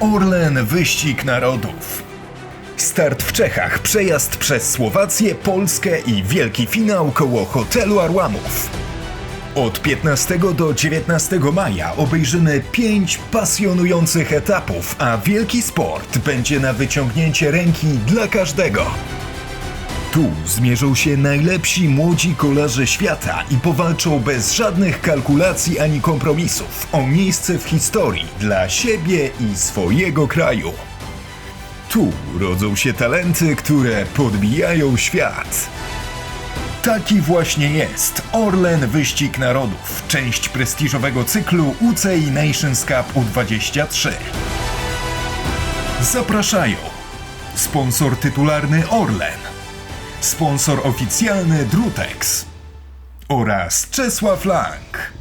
Orlen Wyścig Narodów. Start w Czechach, przejazd przez Słowację, Polskę i wielki finał koło hotelu Arłamów. Od 15 do 19 maja obejrzymy 5 pasjonujących etapów, a wielki sport będzie na wyciągnięcie ręki dla każdego. Tu zmierzą się najlepsi młodzi kolarze świata i powalczą bez żadnych kalkulacji ani kompromisów o miejsce w historii dla siebie i swojego kraju. Tu rodzą się talenty, które podbijają świat. Taki właśnie jest Orlen Wyścig Narodów, część prestiżowego cyklu UCI Nations Cup U23. Zapraszają sponsor tytularny Orlen, sponsor oficjalny Drutex oraz Czesław Lang.